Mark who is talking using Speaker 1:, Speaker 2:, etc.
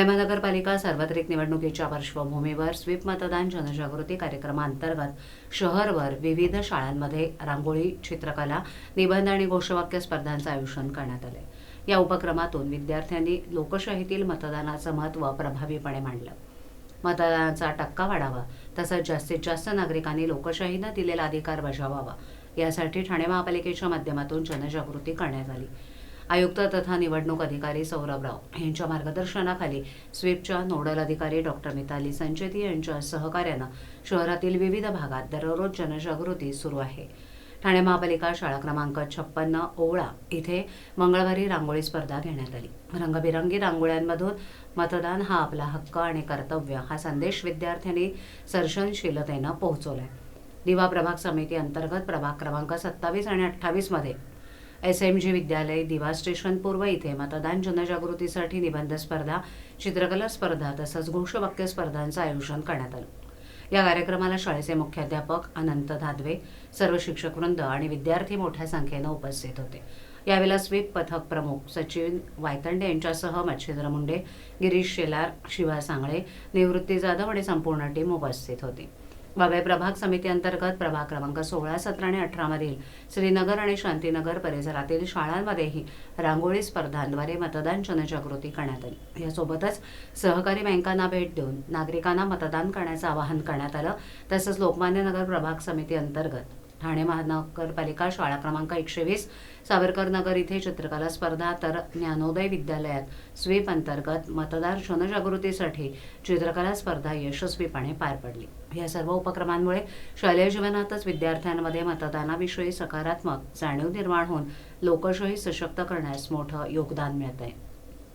Speaker 1: ठाणे महानगरपालिका सार्वत्रिक निवडणुकीच्या पार्श्वभूमीवर स्वीप मतदान जनजागृती कार्यक्रमाअंतर्गत शहरभर विविध शाळांमध्ये रांगोळी चित्रकला निबंध आणि घोषवाक्य स्पर्धांचं आयोजन करण्यात आलं या उपक्रमातून विद्यार्थ्यांनी लोकशाहीतील मतदानाचं महत्त्व प्रभावीपणे मांडलं. मतदानाचा टक्का वाढावा तसंच जास्तीत जास्त नागरिकांनी लोकशाहीनं दिलेला अधिकार बजावावा यासाठी ठाणे महापालिकेच्या माध्यमातून जनजागृती करण्यात आली. आयुक्त तथा निवडणूक अधिकारी सौरभ राव यांच्या मार्गदर्शनाखाली स्वीपच्या नोडल अधिकारी डॉक्टर मिताली संचेती यांच्या सहकार्यानं शहरातील विविध भागात दररोज जनजागृती सुरू आहे. ठाणे महापालिका शाळा क्रमांक छप्पन्न ओवळा इथे मंगळवारी रांगोळी स्पर्धा घेण्यात आली. रंगबिरंगी रांगोळ्यांमधून मतदान हा आपला हक्क आणि कर्तव्य हा संदेश विद्यार्थ्यांनी सर्जनशीलतेनं पोहोचवलाय. दिवा प्रभाग समिती अंतर्गत प्रभाग क्रमांक सत्तावीस आणि अठ्ठावीसमध्ये एस एम जी विद्यालय दिवा स्टेशन पूर्व इथे मतदान जनजागृतीसाठी निबंध स्पर्धा चित्रकला स्पर्धा तसंच घोषवाक्य स्पर्धांचं आयोजन करण्यात आलं. या कार्यक्रमाला शाळेचे मुख्याध्यापक अनंत धादवे सर्व शिक्षक वृंद आणि विद्यार्थी मोठ्या संख्येनं उपस्थित होते. यावेळेला स्वीप पथक प्रमुख सचिन वायतंडे यांच्यासह मच्छिंद्र मुंडे गिरीश शेलार शिवा सांगळे निवृत्ती जाधव आणि संपूर्ण टीम उपस्थित होती. वावे प्रभाग समिती अंतर्गत प्रभाग क्रमांक सोळा सतरा आणि अठरामधील श्रीनगर आणि शांतीनगर परिसरातील शाळांमध्येही रांगोळी स्पर्धांद्वारे मतदान जनजागृती करण्यात आली. यासोबतच सहकारी बँकांना भेट देऊन नागरिकांना मतदान करण्याचं आवाहन करण्यात आलं. तसंच लोकमान्य नगर प्रभाग समिती अंतर्गत ठाणे महानगरपालिका शाळा क्रमांक एकशे वीस सावरकर नगर इथे चित्रकला स्पर्धा तर ज्ञानोदय विद्यालयात स्वीप अंतर्गत मतदार जनजागृतीसाठी चित्रकला स्पर्धा यशस्वीपणे पार पडली. या सर्व उपक्रमांमुळे शालेय जीवनातच विद्यार्थ्यांमध्ये मतदानाविषयी सकारात्मक जाणीव निर्माण होऊन लोकशाही सशक्त करण्यास मोठं योगदान मिळत आहे